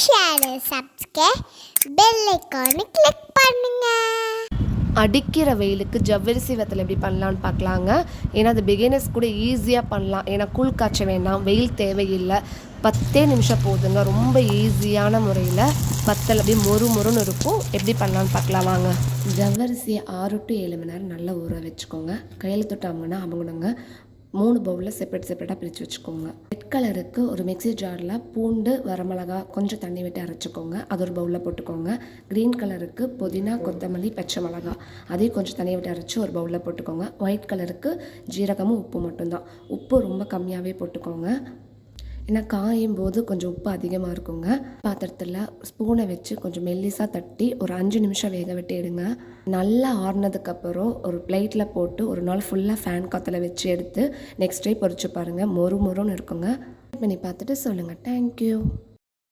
Share subscribe bell icon click பண்ணுங்க. அடிக்கிற வெயிலுக்கு ஜவ்வரிசி வத்தல் எப்படி பண்ணலான்னு பார்க்கலாங்க. ஏன்னா அது பிகினர்ஸ் கூட ஈஸியாக பண்ணலாம். ஏன்னா கூழ் காய்ச்ச வேண்டாம் வெயில் தேவையில்லை. பத்தே நிமிஷம் போதுங்க. ரொம்ப ஈஸியான முறையில் வத்தல் அப்படியே மொறு மொறுன்னு இருக்கும். எப்படி பண்ணலான்னு பார்க்கலாம் வாங்க. ஜவ்வரிசியை ஆறு டு ஏழு மணி நேரம் நல்லா ஊற வச்சுக்கோங்க. கையில் தொட்டாங்கன்னா அவங்கணுங்க மூணு பவுலில் செப்பரேட் செப்பரேட்டாக பிரித்து வச்சுக்கோங்க. ரெட் கலருக்கு ஒரு மிக்ஸி ஜாரில் பூண்டு வரமிளகா கொஞ்சம் தண்ணி விட்டு அரைச்சிக்கோங்க. அது ஒரு பவுலில் போட்டுக்கோங்க. க்ரீன் கலருக்கு புதினா கொத்தமல்லி பச்சை மிளகா. அதையும் கொஞ்சம் தண்ணி விட்டு அரைச்சி ஒரு பவுலில் போட்டுக்கோங்க. ஒயிட் கலருக்கு ஜீரகமும் உப்பு மட்டும்தான். உப்பு ரொம்ப கம்மியாகவே போட்டுக்கோங்க. ஏன்னா காயும் போது கொஞ்சம் உப்பு அதிகமாக இருக்குங்க. பாத்திரத்தில் ஸ்பூனை வச்சு கொஞ்சம் மெல்லிசாக தட்டி ஒரு அஞ்சு நிமிஷம் வேக விட்டு எடுங்க. நல்லா ஆறுனதுக்கப்புறம் ஒரு பிளேட்டில் போட்டு ஒரு நாள் ஃபுல்லாக ஃபேன் காற்றுல வச்சு எடுத்து நெக்ஸ்ட் டே பொறிச்சு பாருங்கள் மொறு மொறுன்னு இருக்குங்க. பண்ணி பார்த்துட்டு சொல்லுங்கள் தேங்க்யூ